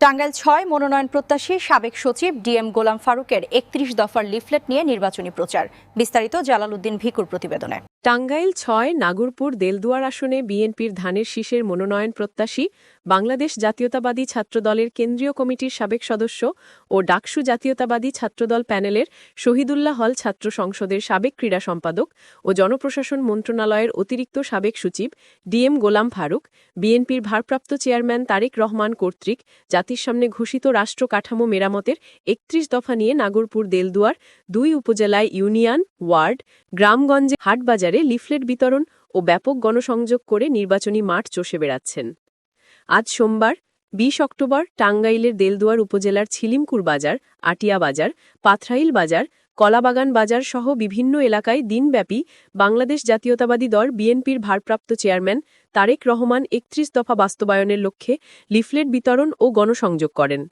টাঙ্গাইল ছয় মনোনয়ন প্রত্যাশী সাবেক সচিব ডিএম গোলাম ফারুকের একত্রিশ দফার লিফলেট নিয়ে নির্বাচনী প্রচার। বিস্তারিত জালালউদ্দিন ভিকুর প্রতিবেদনে। টাঙ্গাইল ছয়, নাগরপুর, দেলদুয়ার আসনে বিএনপির ধানের শীষের মনোনয়ন প্রত্যাশী বাংলাদেশ জাতীয়তাবাদী ছাত্রদলের কেন্দ্রীয় কমিটির সাবেক সদস্য ও ডাকসু জাতীয়তাবাদী ছাত্রদল প্যানেলের শহীদুল্লাহ হল ছাত্র সংসদের সাবেক ক্রীড়া সম্পাদক ও জনপ্রশাসন মন্ত্রণালয়ের অতিরিক্ত সাবেক সচিব ডিএম গোলাম ফারুক, বিএনপির ভারপ্রাপ্ত চেয়ারম্যান তারেক রহমান কর্তৃক জাতির সামনে ঘোষিত রাষ্ট্র কাঠামো মেরামতের একত্রিশ দফা নিয়ে নাগরপুর দেলদুয়ার দুই উপজেলায় ইউনিয়ন, ওয়ার্ড, গ্রামগঞ্জে হাটবাজারে লিফলেট বিতরণ ও ব্যাপক গণসংযোগ করে নির্বাচনী মাঠ চষে বেড়াচ্ছেন। আজ সোমবার, বিশ অক্টোবর, টাঙ্গাইলের দেলদুয়ার উপজেলার ছিলিমকুর বাজার, আটিয়া বাজার, পাথরাইল বাজার, কলাবাগান বাজার সহ বিভিন্ন এলাকায় দিনব্যাপী বাংলাদেশ জাতীয়তাবাদী দল বিএনপির ভারপ্রাপ্ত চেয়ারম্যান তারেক রহমান একত্রিশ দফা বাস্তবায়নের লক্ষ্যে লিফলেট বিতরণ ও গণসংযোগ করেন।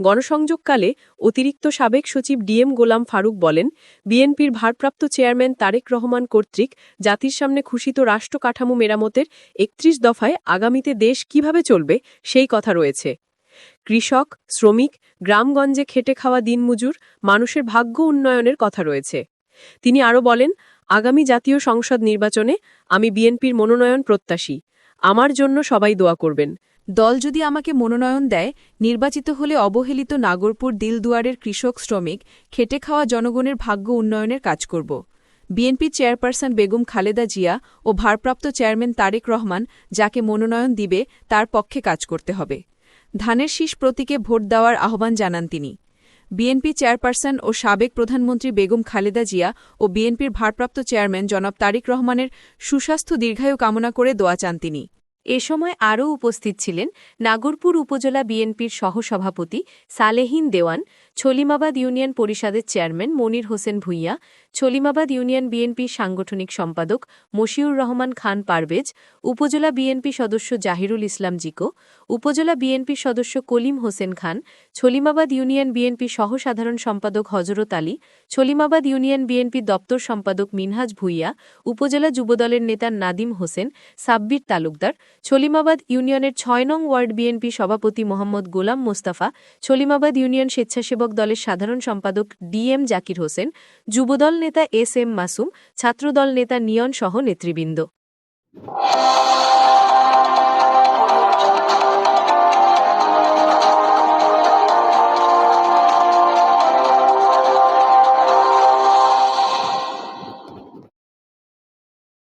গণসংযোগকালে অতিরিক্ত সাবেক সচিব ডিএম গোলাম ফারুক বলেন, বিএনপির ভারপ্রাপ্ত চেয়ারম্যান তারেক রহমান কর্তৃক জাতির সামনে খুশিত রাষ্ট্র কাঠামো মেরামতের একত্রিশ দফায় আগামীতে দেশ কীভাবে চলবে সেই কথা রয়েছে। কৃষক, শ্রমিক, গ্রামগঞ্জে খেটে খাওয়া দিনমজুর, মানুষের ভাগ্য উন্নয়নের কথা রয়েছে। তিনি আরও বলেন, আগামী জাতীয় সংসদ নির্বাচনে আমি বিএনপির মনোনয়ন প্রত্যাশী। আমার জন্য সবাই দোয়া করবেন। দল যদি আমাকে মনোনয়ন দেয়, নির্বাচিত হলে অবহেলিত নাগরপুর দিলদুয়ারের কৃষক, শ্রমিক, খেটে খাওয়া জনগণের ভাগ্য উন্নয়নের কাজ করব। বিএনপি চেয়ারপারসন বেগম খালেদা জিয়া ও ভারপ্রাপ্ত চেয়ারম্যান তারেক রহমান যাকে মনোনয়ন দিবে, তার পক্ষে কাজ করতে হবে। ধানের শীষ প্রতীকে ভোট দেওয়ার আহ্বান জানান তিনি। বিএনপি চেয়ারপারসন ও সাবেক প্রধানমন্ত্রী বেগম খালেদা জিয়া ও বিএনপির ভারপ্রাপ্ত চেয়ারম্যান জনাব তারিক রহমানের সুস্বাস্থ্য দীর্ঘায়ু কামনা করে দোয়া চান তিনি। এ সময় আরও উপস্থিত ছিলেন নাগরপুর উপজেলা বিএনপির সহসভাপতি সালেহিন দেওয়ান, ছলিমাবাদ ইউনিয়ন পরিষদের চেয়ারম্যান মনির হোসেন ভুইয়া, ছলিমাবাদ ইউনিয়ন বিএনপির সাংগঠনিক সম্পাদক মশিউর রহমান খান পারভেজ, উপজেলা বিএনপি সদস্য জাহিরুল ইসলাম জিকো, উপজেলা বিএনপি সদস্য কলিম হোসেন খান, ছলিমাবাদ ইউনিয়ন বিএনপি সহসাধারণ সম্পাদক হজরত আলী, ছলিমাবাদ ইউনিয়ন বিএনপি দপ্তর সম্পাদক মিনহাজ ভুইয়া, উপজেলা যুবদলের নেতা নাদিম হোসেন, সাব্বির তালুকদার ছলিমাবাদ ইউনিয়নের ছয় নং ওয়ার্ড বিএনপি সভাপতি মোহাম্মদ গোলাম মোস্তাফা, ছলিমাবাদ ইউনিয়ন স্বেচ্ছাসেবক দলের সাধারণ সম্পাদক ডিএম জাকির হোসেন, যুবদল নেতা এস এম মাসুম, ছাত্রদল নেতা নিয়ন সহ নেতৃবৃন্দ।